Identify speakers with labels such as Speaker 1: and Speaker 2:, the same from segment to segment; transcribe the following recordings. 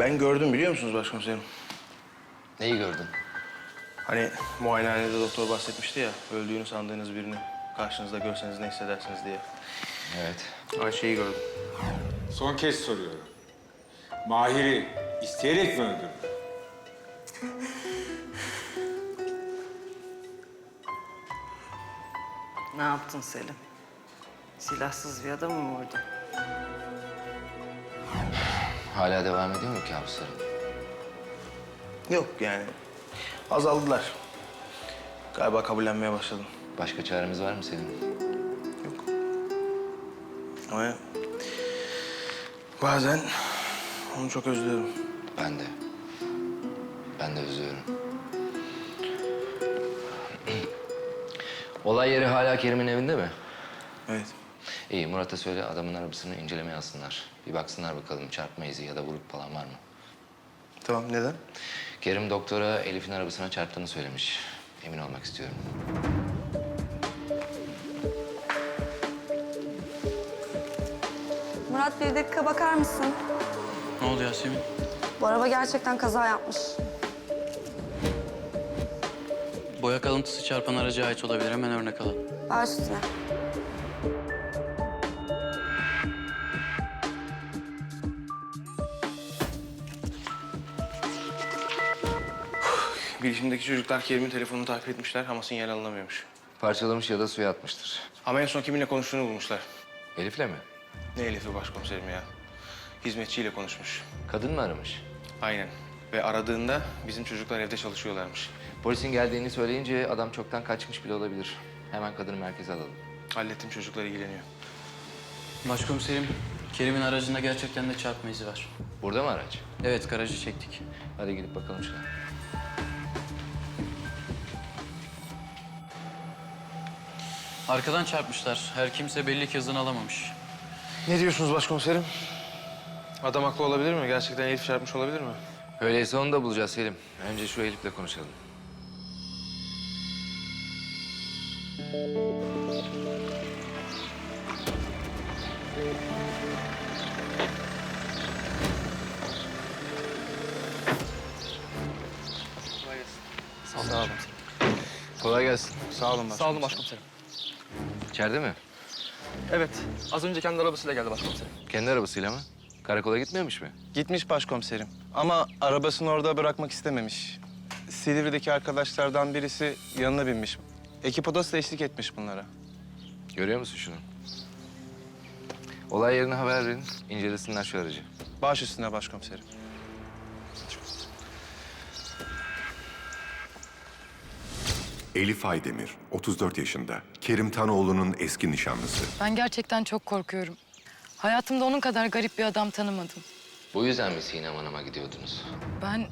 Speaker 1: Ben gördüm biliyor musunuz başkomiserim?
Speaker 2: Neyi gördün?
Speaker 1: Hani muayenehanede doktor bahsetmişti ya, öldüğünü sandığınız birini karşınızda görseniz ne hissedersiniz diye.
Speaker 2: Evet.
Speaker 1: Ayşe'yi gördüm.
Speaker 3: Son kez soruyorum. Mahir'i isteyerek mi öldürdün?
Speaker 4: Ne yaptın Selim? Silahsız bir adam mı vurdun?
Speaker 2: Hala devam ediyor mu kabusların?
Speaker 1: Yok yani, azaldılar. Galiba kabullenmeye başladım.
Speaker 2: Başka çaremiz var mı senin?
Speaker 1: Yok. Ama bazen onu çok özlüyorum.
Speaker 2: Ben de. Ben de özlüyorum. Olay yeri hala Kerim'in evinde mi?
Speaker 1: Evet.
Speaker 2: İyi, Murat'a söyle adamın arabasını incelemeye alsınlar. Bir baksınlar bakalım çarpma izi ya da vuruk falan var mı?
Speaker 1: Tamam, neden?
Speaker 2: Kerim doktora Elif'in arabasına çarptığını söylemiş. Emin olmak istiyorum.
Speaker 5: Murat bir dakika bakar mısın?
Speaker 6: Ne oldu Yasemin?
Speaker 5: Bu araba gerçekten kaza yapmış.
Speaker 6: Boya kalıntısı çarpan araca ait olabilir. Hemen örnek alın.
Speaker 5: Baş üstüne.
Speaker 1: Bilişimdeki çocuklar Kerim'in telefonunu takip etmişler ama sinyal alınamıyormuş.
Speaker 2: Parçalamış ya da suya atmıştır.
Speaker 1: Ama en son kiminle konuştuğunu bulmuşlar.
Speaker 2: Elif'le mi?
Speaker 1: Ne Elif'i başkomiserim ya. Hizmetçiyle konuşmuş.
Speaker 2: Kadın mı aramış?
Speaker 1: Aynen. Ve aradığında bizim çocuklar evde çalışıyorlarmış.
Speaker 2: Polisin geldiğini söyleyince adam çoktan kaçmış bile olabilir. Hemen kadını merkeze alalım.
Speaker 1: Hallettim çocuklar ilgileniyor.
Speaker 6: Başkomiserim, Kerim'in aracında gerçekten de çarpma izi var.
Speaker 2: Burada mı araç?
Speaker 6: Evet, garajı çektik.
Speaker 2: Hadi gidip bakalım şuna.
Speaker 6: Arkadan çarpmışlar. Her kimse belli ki hızını alamamış.
Speaker 1: Ne diyorsunuz başkomiserim? Adam haklı olabilir mi? Gerçekten Elif çarpmış olabilir mi?
Speaker 2: Öyleyse onu da bulacağız Selim. Önce şu Elif'le konuşalım.
Speaker 1: Sağ olun.
Speaker 2: Kolay gelsin.
Speaker 1: Sağ olun
Speaker 7: Sağ olun başkomiserim.
Speaker 2: İçeride mi?
Speaker 7: Evet, az önce kendi arabasıyla geldi başkomiserim.
Speaker 2: Kendi arabasıyla mı? Karakola gitmemiş mi?
Speaker 8: Gitmiş başkomiserim ama arabasını orada bırakmak istememiş. Silivri'deki arkadaşlardan birisi yanına binmiş. Ekip odası da eşlik etmiş bunlara.
Speaker 2: Görüyor musun şunu? Olay yerine haber verin. İncelesinler şu aracı.
Speaker 8: Baş üstüne başkomiserim.
Speaker 9: Elif Aydemir, 34 yaşında. Kerim Tanoğlu'nun eski nişanlısı.
Speaker 10: Ben gerçekten çok korkuyorum. Hayatımda onun kadar garip bir adam tanımadım.
Speaker 2: Bu yüzden mi Sinem Hanım'a gidiyordunuz?
Speaker 10: Ben...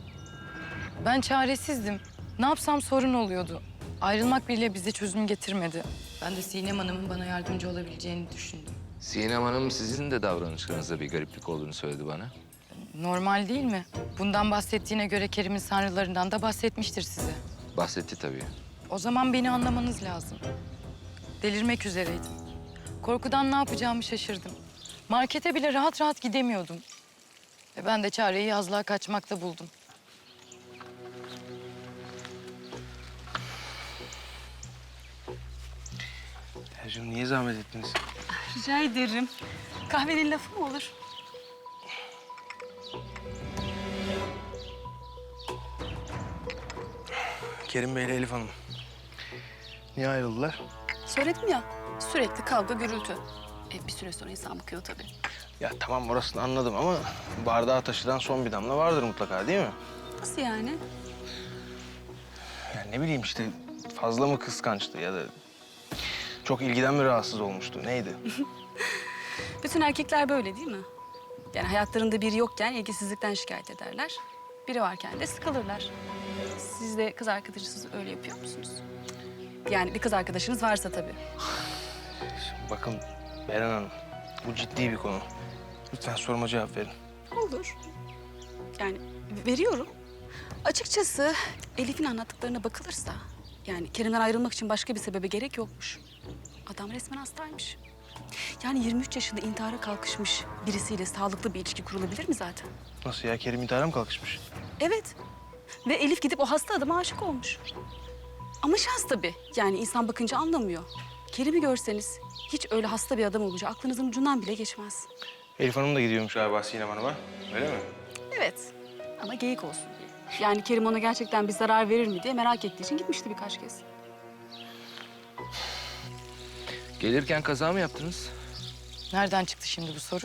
Speaker 10: Ben çaresizdim. Ne yapsam sorun oluyordu. Ayrılmak bile bize çözüm getirmedi. Ben de Sinem Hanım'ın bana yardımcı olabileceğini düşündüm.
Speaker 2: Sinem Hanım sizin de davranışlarınızda bir gariplik olduğunu söyledi bana.
Speaker 10: Normal değil mi? Bundan bahsettiğine göre Kerim'in sanrılarından da bahsetmiştir size.
Speaker 2: Bahsetti tabii.
Speaker 10: O zaman beni anlamanız lazım. Delirmek üzereydim. Korkudan ne yapacağımı şaşırdım. Markete bile rahat rahat gidemiyordum. Ve ben de çareyi yazlığa kaçmakta buldum.
Speaker 1: Tercüm niye zahmet ettiniz?
Speaker 5: Rica ederim. Kahvenin lafı mı olur?
Speaker 1: Kerim Bey ile Elif Hanım. Niye ayrıldılar?
Speaker 11: Söyledim ya, sürekli kavga gürültü. E, bir süre sonra insan bıkıyor tabii.
Speaker 1: Ya tamam orasını anladım ama bardağa taşıran son bir damla vardır mutlaka değil mi?
Speaker 11: Nasıl yani?
Speaker 1: Yani ne bileyim işte fazla mı kıskançtı ya da çok ilgiden mi rahatsız olmuştu neydi?
Speaker 11: Bütün erkekler böyle değil mi? Yani hayatlarında biri yokken ilgisizlikten şikayet ederler. Biri varken de sıkılırlar. Siz de kız arkadaşınız öyle yapıyor musunuz? Yani bir kız arkadaşınız varsa tabii.
Speaker 1: Bakın Beren Hanım bu ciddi bir konu. Lütfen soruma cevap verin.
Speaker 11: Olur. Yani veriyorum. Açıkçası Elif'in anlattıklarına bakılırsa... ...yani Kerim'den ayrılmak için başka bir sebebe gerek yokmuş. Adam resmen hastaymış. Yani 23 yaşında intihara kalkışmış birisiyle sağlıklı bir ilişki kurulabilir mi zaten?
Speaker 1: Nasıl ya? Kerim intihara mı kalkışmış?
Speaker 11: Evet. Ve Elif gidip o hasta adama aşık olmuş. Ama şans tabii. Yani insan bakınca anlamıyor. Kerim'i görseniz hiç öyle hasta bir adam olacağı aklınızın ucundan bile geçmez.
Speaker 1: Elif Hanım da gidiyormuş galiba Sinem Hanım'a. Öyle mi?
Speaker 11: Evet. Ama geyik olsun diye. Yani Kerim ona gerçekten bir zarar verir mi diye merak ettiği için gitmişti birkaç kez.
Speaker 2: Gelirken kaza mı yaptınız?
Speaker 10: Nereden çıktı şimdi bu soru?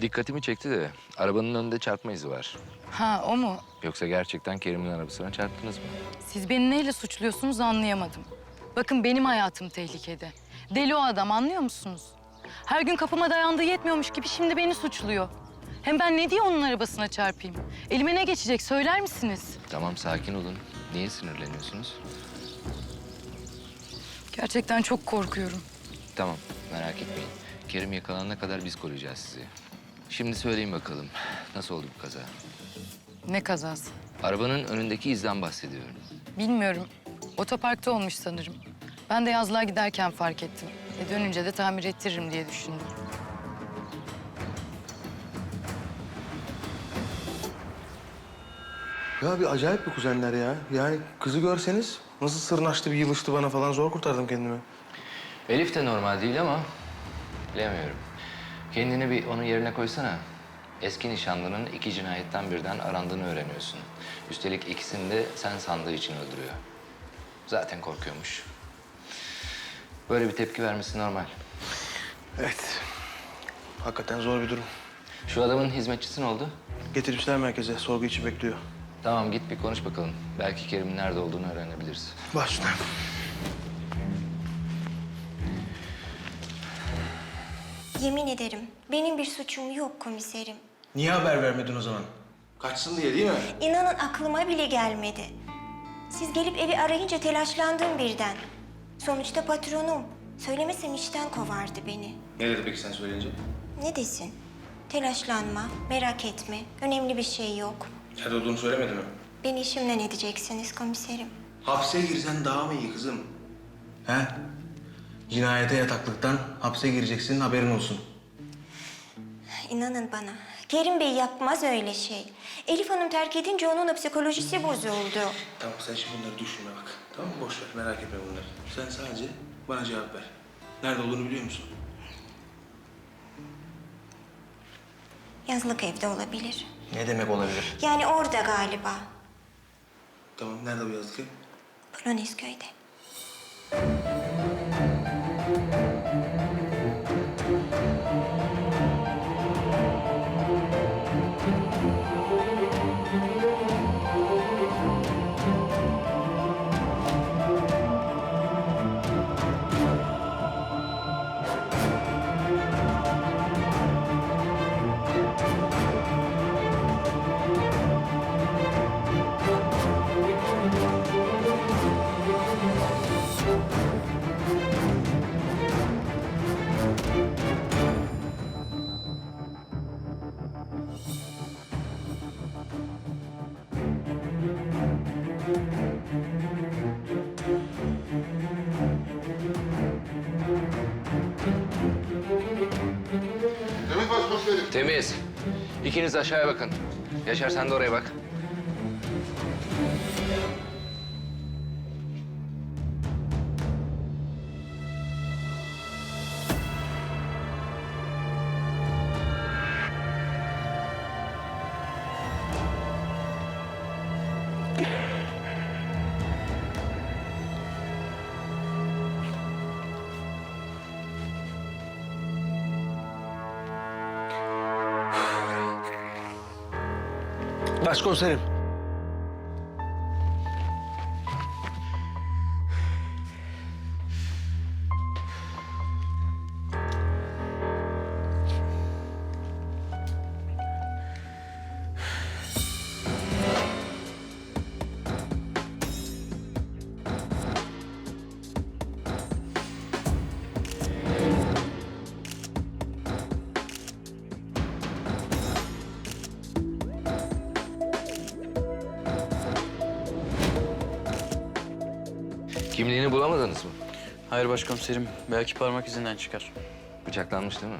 Speaker 2: Dikkatimi çekti de arabanın önünde çarpma izi var.
Speaker 10: Ha o mu?
Speaker 2: Yoksa gerçekten Kerim'in arabasına çarptınız mı?
Speaker 10: Siz beni neyle suçluyorsunuz anlayamadım. Bakın benim hayatım tehlikede. Deli o adam anlıyor musunuz? Her gün kapıma dayandığı yetmiyormuş gibi şimdi beni suçluyor. Hem ben ne diye onun arabasına çarpayım? Elime ne geçecek söyler misiniz?
Speaker 2: Tamam sakin olun. Niye sinirleniyorsunuz?
Speaker 10: Gerçekten çok korkuyorum.
Speaker 2: Tamam merak etmeyin. Kerim yakalanana kadar biz koruyacağız sizi. Şimdi söyleyin bakalım. Nasıl oldu bu kaza?
Speaker 10: Ne kazası?
Speaker 2: Arabanın önündeki izden bahsediyorum.
Speaker 10: Bilmiyorum. Otoparkta olmuş sanırım. Ben de yazlığa giderken fark ettim. E dönünce de tamir ettiririm diye düşündüm.
Speaker 1: Ya bir acayip bir kuzenler ya. Yani kızı görseniz nasıl sırnaştı bir yılıştı bana falan zor kurtardım kendimi.
Speaker 2: Elif de normal değil ama bilemiyorum. Kendini bir onun yerine koysana. Eski nişanlının iki cinayetten birden arandığını öğreniyorsun. Üstelik ikisini de sen sandığı için öldürüyor. Zaten korkuyormuş. Böyle bir tepki vermesi normal.
Speaker 1: Evet. Hakikaten zor bir durum.
Speaker 2: Şu adamın hizmetçisi ne oldu?
Speaker 1: Getirmişler merkeze. Sorgu için bekliyor.
Speaker 2: Tamam git bir konuş bakalım. Belki Kerim'in nerede olduğunu öğrenebiliriz.
Speaker 1: Başla.
Speaker 12: Yemin ederim benim bir suçum yok komiserim.
Speaker 1: Niye haber vermedin o zaman? Kaçsın diye değil mi?
Speaker 12: İnanın aklıma bile gelmedi. Siz gelip evi arayınca telaşlandım birden. Sonuçta patronum. Söylemesem işten kovardı beni.
Speaker 1: Ne dedi peki sen söyleyince?
Speaker 12: Ne desin? Telaşlanma, merak etme. Önemli bir şey yok.
Speaker 1: Nerede olduğunu söylemedi mi?
Speaker 12: Beni işimden edeceksiniz komiserim.
Speaker 1: Hapse girsen daha mı iyi kızım? He? Cinayete yataklıktan hapse gireceksin haberin olsun.
Speaker 12: İnanın bana. Kerim Bey yapmaz öyle şey. Elif Hanım terk edince onun da psikolojisi bozuldu.
Speaker 1: Tamam sen şimdi bunları düşünme bak. Tamam mı? Boş ver merak etme bunları. Sen sadece bana cevap ver. Nerede olduğunu biliyor musun?
Speaker 12: Yazlık evde olabilir.
Speaker 1: Ne demek olabilir?
Speaker 12: Yani orada galiba.
Speaker 1: Tamam nerede bu yazlık ev?
Speaker 12: Polonezköy'de.
Speaker 2: Temiz. İkiniz aşağıya bakın. Yaşar sen de oraya bak.
Speaker 1: Başkomiserim.
Speaker 2: Kimliğini bulamadınız mı?
Speaker 6: Hayır başkomiserim. Belki parmak izinden çıkar.
Speaker 2: Bıçaklanmış değil mi?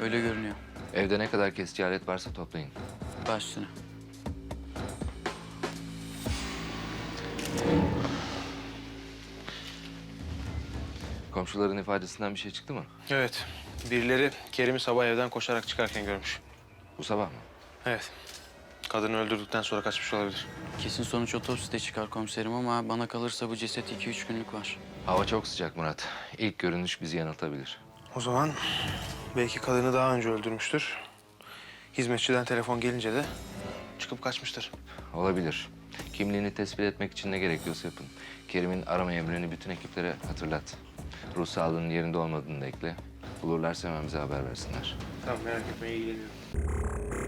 Speaker 6: Öyle görünüyor.
Speaker 2: Evde ne kadar kesici alet varsa toplayın.
Speaker 6: Baş üstüne.
Speaker 2: Komşuların ifadesinden bir şey çıktı mı?
Speaker 1: Evet. Birileri Kerim'i sabah evden koşarak çıkarken görmüş.
Speaker 2: Bu sabah mı?
Speaker 1: Evet. Kadını öldürdükten sonra kaçmış olabilir.
Speaker 6: Kesin sonuç otopside çıkar komiserim ama bana kalırsa bu ceset 2-3 günlük var.
Speaker 2: Hava çok sıcak Murat. İlk görünüş bizi yanıltabilir.
Speaker 1: O zaman belki kadını daha önce öldürmüştür. Hizmetçiden telefon gelince de çıkıp kaçmıştır.
Speaker 2: Olabilir. Kimliğini tespit etmek için ne gerekiyorsa yapın. Kerim'in arama emrini bütün ekiplere hatırlat. Ruh sağlığının yerinde olmadığını da ekle. Bulurlarsa hemen bize haber versinler.
Speaker 1: Tamam merak etme ilgileniyorum.